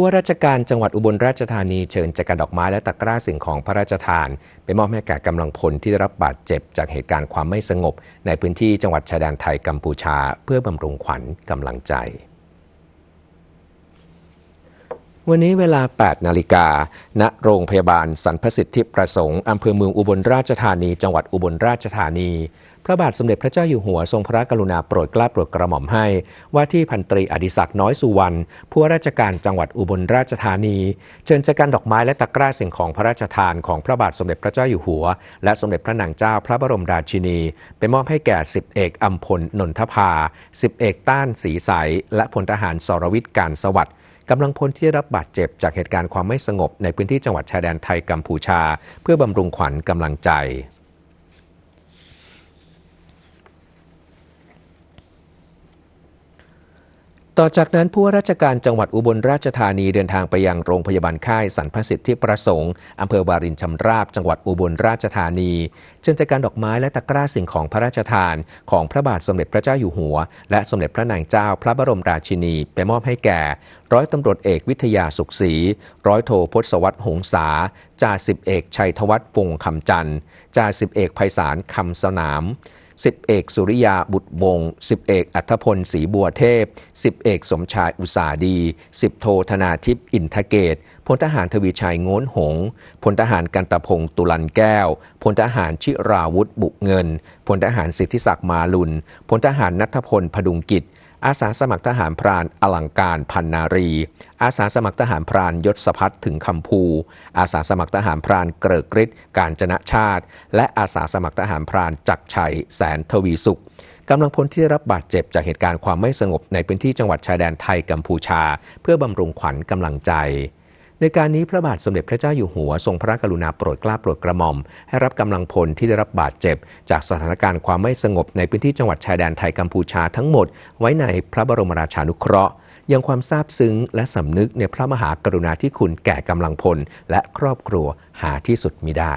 ผู้ว่าราชการจังหวัดอุบลราชธานีเชิญจักรดอกไม้และตะกร้าสิ่งของพระราชทาน ไปมอบให้แก่กำลังพลที่ได้รับบาดเจ็บจากเหตุการณ์ความไม่สงบ ในพื้นที่จังหวัดชายแดนไทยกัมพูชา เพื่อบำรุงขวัญกำลังใจ วันนี้เวลา 8 นาฬิกา ณ โรงพยาบาลสรรพสิทธิประสงค์ อำเภอเมืองอุบลราชธานี จังหวัดอุบลราชธานี พระบาทสมเด็จพระเจ้าอยู่หัวทรงพระกรุณาโปรดเกล้าโปรดกระหม่อมให้ ว่าที่พันตรีอดิศักดิ์น้อยสุวรรณ ผู้ราชการจังหวัดอุบลราชธานี เชิญจัดการดอกไม้และตะกร้าสิ่งของพระราชทานของพระบาทสมเด็จพระเจ้าอยู่หัว และสมเด็จพระนางเจ้าพระบรมราชินี ไปมอบให้แก่สิบเอกอัมพลนนทภาสิบเอกต้านศรีใส และพลทหารสรวิทย์การสวัสดิ์ กำลังพลที่ได้รับบาดเจ็บจากเหตุการณ์ความไม่สงบในพื้นที่จังหวัดชายแดนไทยกัมพูชา เพื่อบำรุงขวัญกำลังใจ ต่อจากนั้นผู้ว่าราชการจังหวัดอุบลราชธานีเดินทางไปยังโรงพยาบาลค่ายสรรพสิทธิประสงค์อำเภอวารินชำราบจังหวัดอุบลราชธานีเชิญจัดการดอกไม้และตะกร้าสิ่งของพระราชทานของพระบาทสมเด็จพระเจ้าอยู่หัว และสมเด็จพระนางเจ้าพระบรมราชินี ไปมอบให้แก่ ร้อยตำรวจเอกวิทยาสุขศรีร้อยโทพศวัตหงษาจ่าสิบเอกชัยธวัฒน์วงคำจันทร์จ่าสิบเอกไพศาลคำสนาม สิบเอกสุริยาบุตรวงศ์สิบเอกอัธพลศรีบัวเทพสิบเอกสมชายอุตสาดีสิบโทธนาทิพย์อินทเกตพลทหารทวีชัยโง้นหงพลทหารกันตพงตุลันแก้วพลทหารชิราวุธบุกเงินพลทหารสิทธิศักดิ์มาลุนพลทหารนัทพลพดุงกิจ อาสาสมัครทหารพรานอลังการพันนารี อาสาสมัครทหารพรานยศพัฒน์ถึงคำภู อาสาสมัครทหารพรานเกริกฤทธิ์การจนะชาติ และอาสาสมัครทหารพรานจักชัยแสนทวีสุขกำลังพลที่ได้รับบาดเจ็บจากเหตุการณ์ความไม่สงบในพื้นที่จังหวัดชายแดนไทยกัมพูชา เพื่อบำรุงขวัญกำลังใจ ในการนี้พระบาทสมเด็จพระเจ้าอยู่หัวทรงพระกรุณาโปรดเกล้าโปรดกระหม่อม ให้รับกำลังพลที่ได้รับบาดเจ็บ จากสถานการณ์ความไม่สงบในพื้นที่จังหวัดชายแดนไทยกัมพูชาทั้งหมด ไว้ในพระบรมราชานุเคราะห์ยังความซาบซึ้งและสำนึกในพระมหากรุณาธิคุณแก่กำลังพล และครอบครัวหาที่สุดมิได้